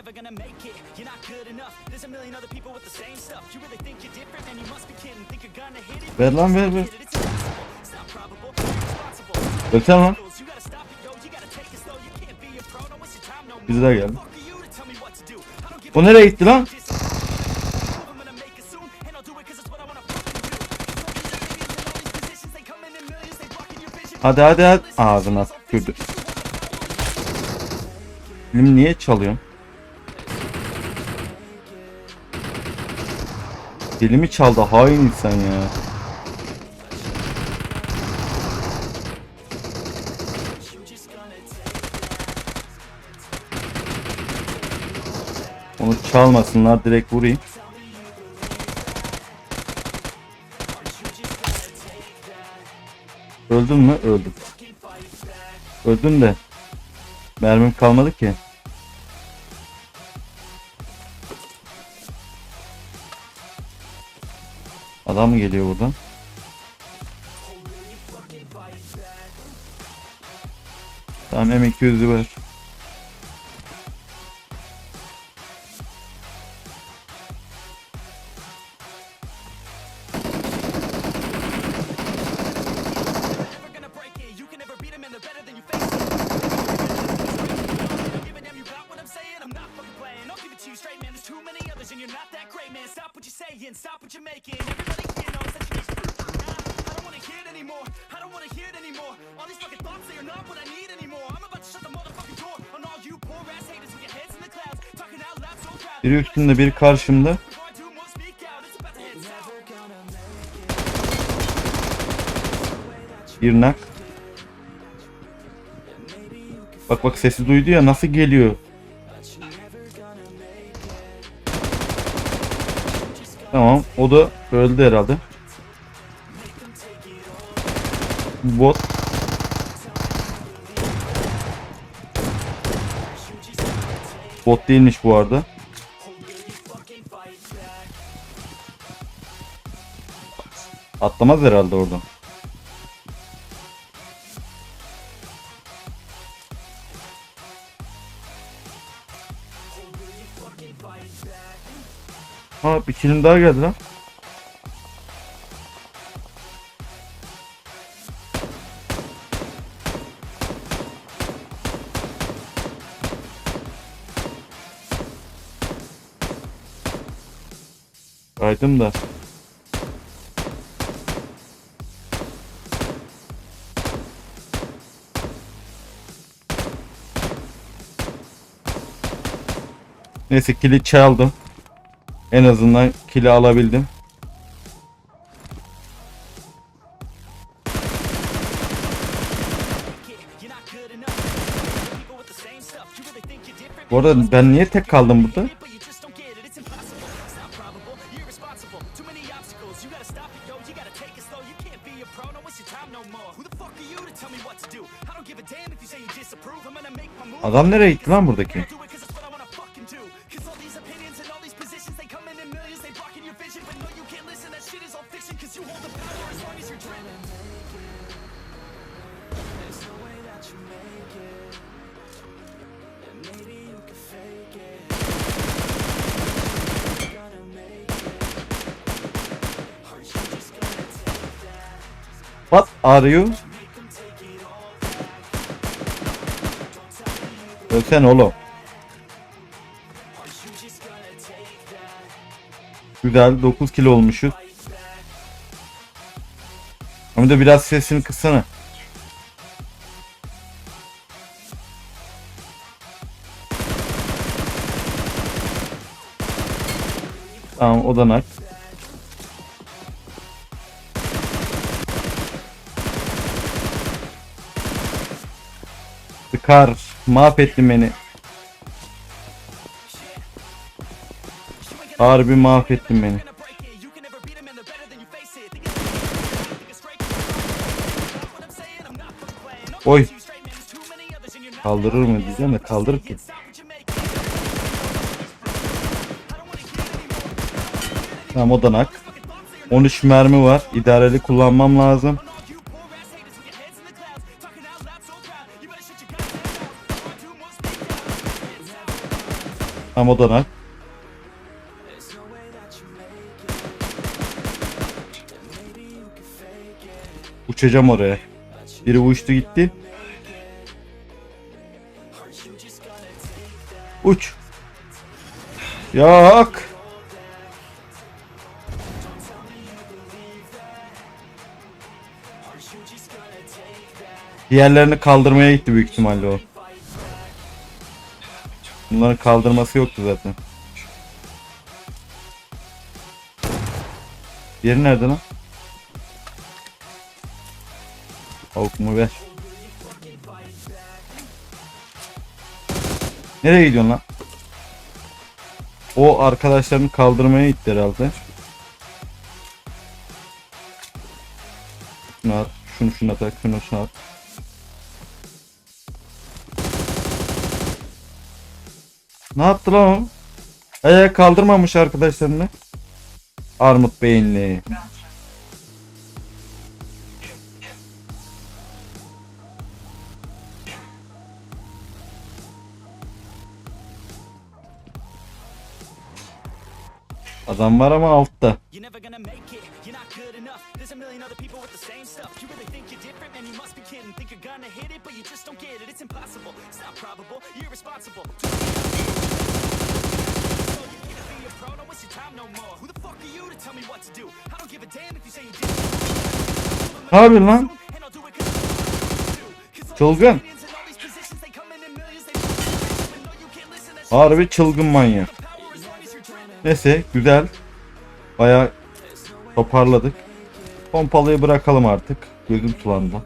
never gonna make it. You're not good enough. There's a million other people with the same stuff. You really think you're different, man? You must be kidding. Think you're gonna hit it? Ver lan ver ver. Ölsene lan. Bizi de geldi. O nereye gitti lan? a shit. I'm gonna make it soon, and Dilimi çaldı hain insan ya. Onu çalmasınlar direkt vurayım. Öldün mü? Öldüm. Öldüm de. Mermim kalmadı ki. Great, man. Stop what you're saying. Stop what you're making. Everybody anymore. All these fucking thoughts, they are not what I need anymore. I'm about to shut the motherfucking door on all you poor ass haters with your heads in the clouds. Talking out loud so proud. Biri üstünde biri karşımda. Bir nak. Bak bak sesi duydu ya nasıl geliyor. Tamam o da öldü herhalde. Bot. Bot değilmiş bu arada. Atlamaz herhalde oradan. Ha bir kilim daha geldi lan. Kaydım da. Neyse kili çaldım. En azından kili alabildim. Bu arada ben niye tek kaldım burada? Obstacles. You gotta stop it, yo. You gotta take it slow. You can't be a pro. Don't waste your time no more. Who the fuck are you to tell me what to do? I don't give a damn if you say you disapprove. I'm gonna make my move. Adam nereye gitti lan buradaki? do it 'cause it's what What are you? Ölsen oğlum. Güzel 9 kilo olmuşuz. Ama da biraz sesini kıssana. Tamam o da nak. De kaldırır ki. Stop what you're making. I don't wanna hear it anymore. Tamam o da nak. 13 mermi var. İdareli kullanmam lazım. Tam odanak. Uçacağım oraya. Biri uçtu gitti. Uç. Yak. Diğerlerini kaldırmaya gitti büyük ihtimalle o. Bunların kaldırması yoktu zaten. Diğeri nerede lan? Avuk mu ver? Nereye gidiyorsun lan? O arkadaşlarını kaldırmaya gitti herhalde. Şunu at, şunu şuna tak, şunu şuna at. Ne yaptı lan o? Ayağa kaldırmamış arkadaşlarını. Armut beyinli. Adam var ama altta. Pro, don't waste your time no more. Who the fuck are you to tell me what to do? I don't give a damn if you say you did. Yapıyorsun lan? Çılgın. Harbi çılgın manyak. Neyse güzel. Baya toparladık. Pompalıyı bırakalım artık. Gözüm sulandı.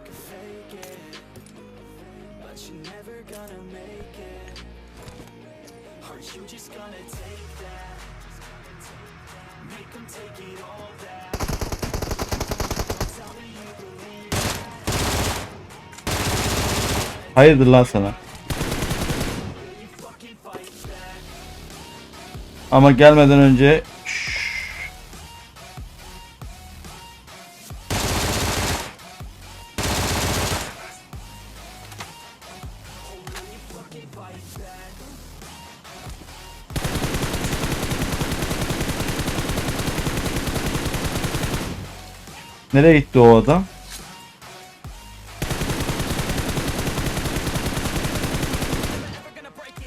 Hayırdır lan sana? Ama gelmeden önce Nereye gitti o adam?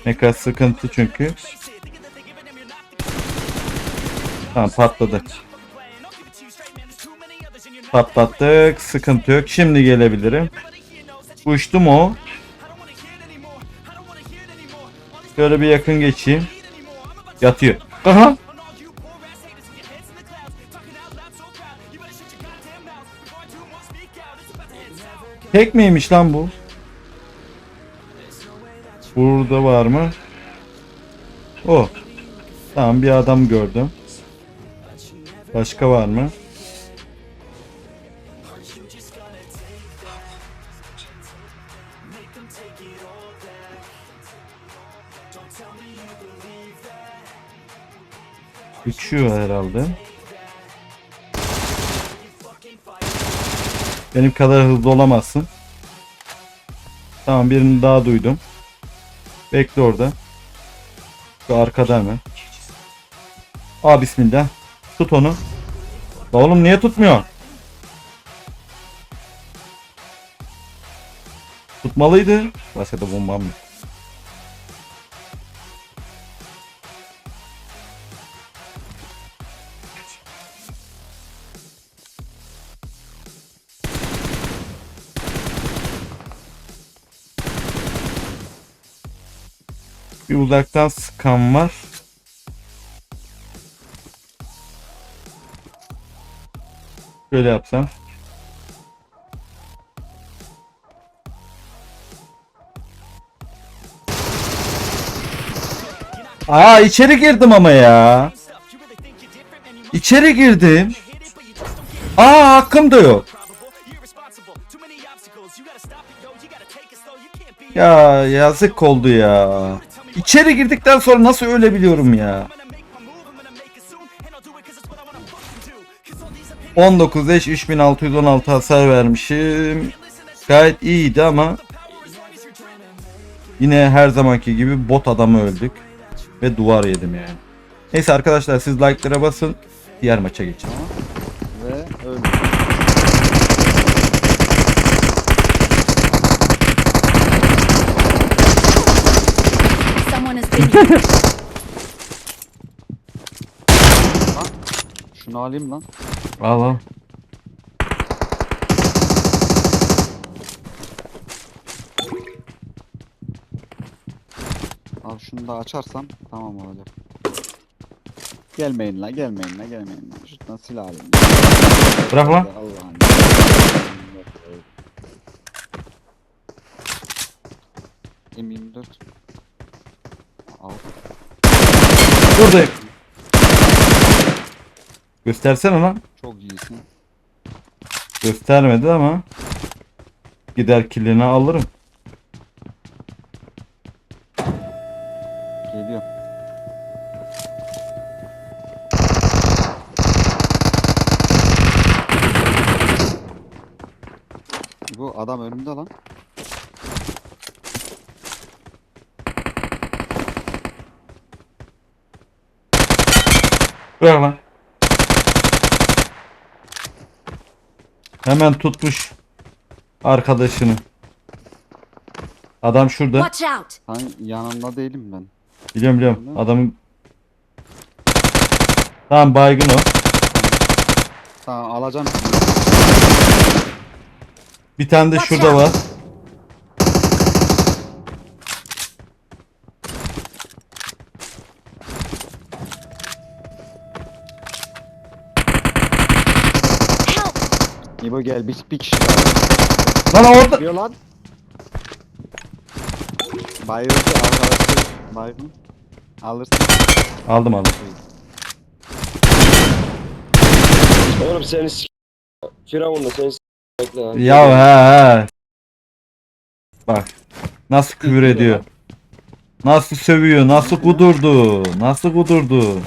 Meka sıkıntı çünkü. Tamam patladı. Patlattık. Sıkıntı yok. Şimdi gelebilirim. Uçtu mu? Şöyle bir yakın geçeyim. Yatıyor. Aha. Tek miymiş lan bu? Burada var mı? O. Tamam bir adam gördüm. Başka var mı? Uçuyor herhalde. Benim kadar hızlı olamazsın. Tamam birini daha duydum. Bekle orada. Şu arkada hemen. Aa bismillah. Tut onu. La oğlum niye tutmuyor? Tutmalıydı. Başka da bombam yok. Bir uzaktan sıkan var. Şöyle yapsam. Aa içeri girdim ama ya. İçeri girdim. Aa hakkım da yok. Ya yazık oldu ya. İçeri girdikten sonra nasıl ölebiliyorum ya? 19 eş 3616 hasar vermişim. Gayet iyiydi ama yine her zamanki gibi bot adamı öldük. Ve duvar yedim yani. Neyse arkadaşlar siz like'lara basın. Diğer maça geçelim. Şunu alayım lan. Al al. Al şunu da açarsam tamam olacak. Gelmeyin la gelmeyin la gelmeyin la. Şuradan silah alayım. Bırak lan. Allah'ım. M24 Al. Buradayım. Göstersene lan. Çok iyisin. Göstermedi ama. Gider killini alırım. Geliyor. Bu adam önümde lan. Bırak lan. Hemen tutmuş arkadaşını. Adam şurada. Watch out! Sen yanında değilim ben. Biliyorum biliyorum. Adamın Tamam baygın o. Tamam alacağım. Bir tane de şurada var. İbo gel bir, bir kişi. Lan orada. Diyor lan. Bayıldı arkadaşı. Baygın. Alırsın. Aldım aldım. Oğlum seni s*** Firavun da seni s*** bekle lan. Ya he he. Bak. Nasıl küfür ediyor. Nasıl sövüyor. Nasıl kudurdu. Nasıl kudurdu.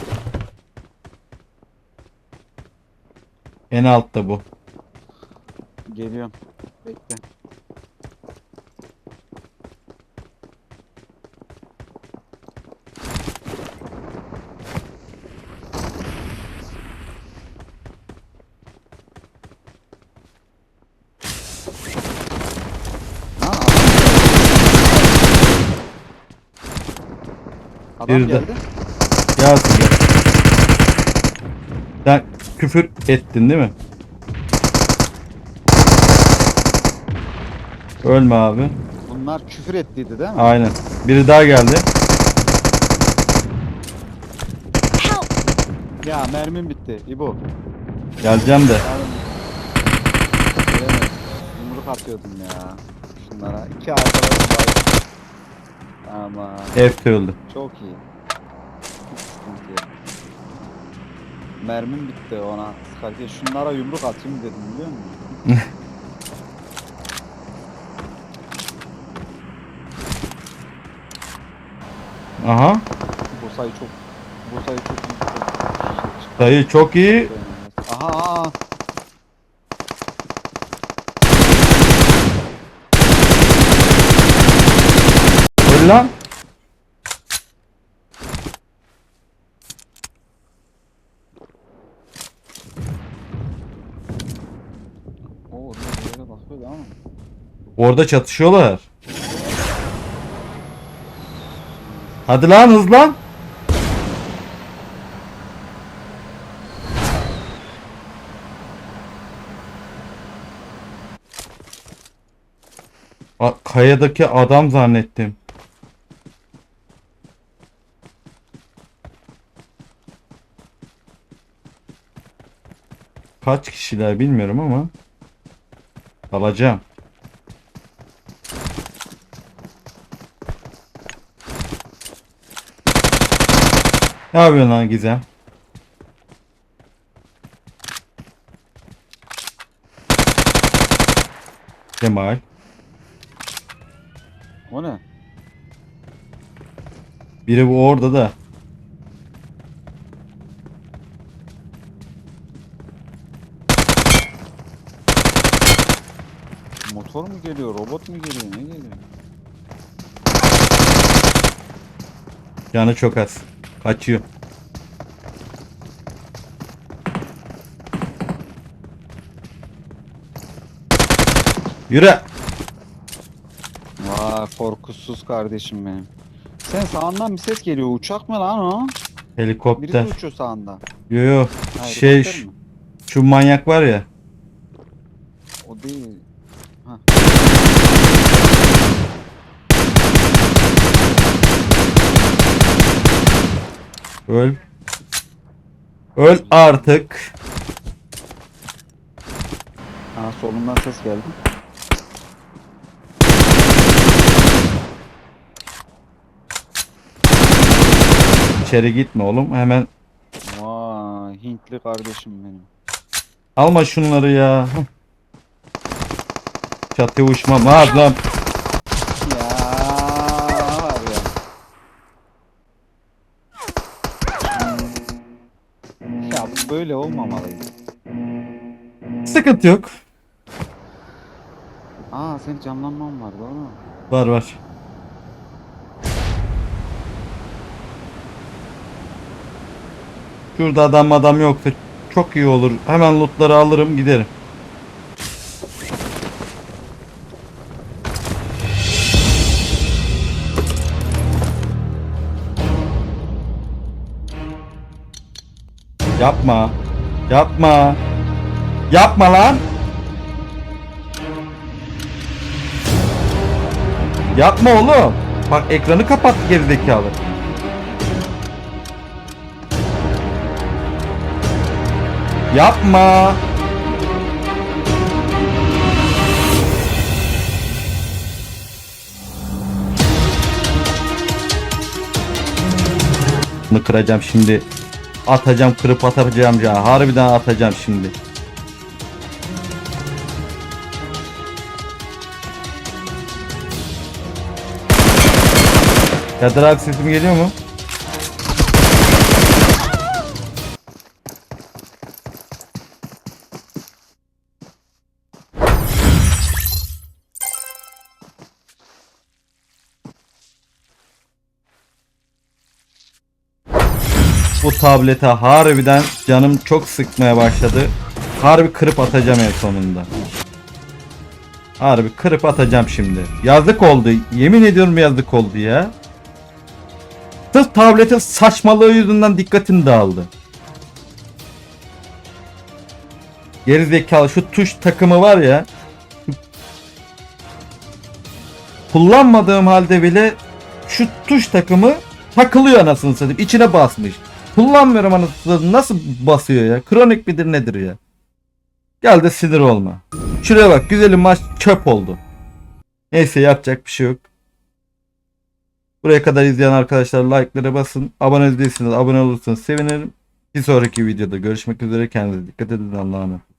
En altta bu. Geliyorum. Bekle. Adam- geldi. Gel. Sen küfür ettin değil mi? Ölme abi. Bunlar küfür ettiydi değil mi? Aynen. Biri daha geldi. Ya mermim bitti. İbo. Geleceğim de. Yumruk atıyordum ya. Şunlara. İki arkadaşım var. Ama Hepsi öldü. çok iyi. Hiç sıkıntı yok. Mermim bitti ona sıkarken. Şunlara yumruk atayım dedim biliyor musun? Aha. Bu sayı çok... Bu sayı çok iyi. Dayı çok iyi. Aha aha. Öl lan. Oo. Orada çatışıyorlar. Hadi lan hızlan. A- Kayadaki adam zannettim. Kaç kişiler bilmiyorum ama alacağım. Ne yapıyorsun lan Gizem? Kemal. O ne? Biri bu orada da. Motor mu geliyor, robot mu geliyor, ne geliyor? Canı çok az. Kaçıyor. Yürü. Vay korkusuz kardeşim benim. Sen sağından bir ses geliyor. Uçak mı lan o? Birisi Helikopter. uçuyor sağında. Yo yo. Ha, Şey şu, şu manyak var ya. O değil. Öl. Öl artık. Ha solundan ses geldi. İçeri gitme oğlum. Hemen Vay Hintli kardeşim benim. alma şunları ya. Çatıya uçmam. Hadi lan. Ya var ya. Ya bu böyle olmamalıydı. Sıkıntı yok. Aa senin camlanman var doğru mu? Var var. Şurada adam adam yoksa çok iyi olur. Hemen lootları alırım giderim. Yapma. Yapma. Yapma lan. Yapma oğlum. Bak ekranı kapat gerizekalı. Yapma. Bunu kıracağım şimdi. Atacağım kırıp atacağım ya. Harbiden atacağım şimdi. Kadir abi sesim geliyor mu? Bu tablete harbiden canım çok sıkmaya başladı. Harbi kırıp atacağım en sonunda. Harbi kırıp atacağım şimdi. Yazık oldu. Yemin ediyorum yazık oldu ya. Sırf tabletin saçmalığı yüzünden dikkatim dağıldı. Geri zekalı şu tuş takımı var ya. Kullanmadığım halde bile şu tuş takımı takılıyor anasını satayım. İçine basmış. Kullanmıyorum anasını. Nasıl basıyor ya? Kronik midir nedir ya? Gel de sinir olma. Şuraya bak güzelim maç çöp oldu. Neyse yapacak bir şey yok. Buraya kadar izleyen arkadaşlar like'lara basın. Abone değilseniz abone olursanız sevinirim. Bir sonraki videoda görüşmek üzere. Kendinize dikkat edin. Allah'a emanet.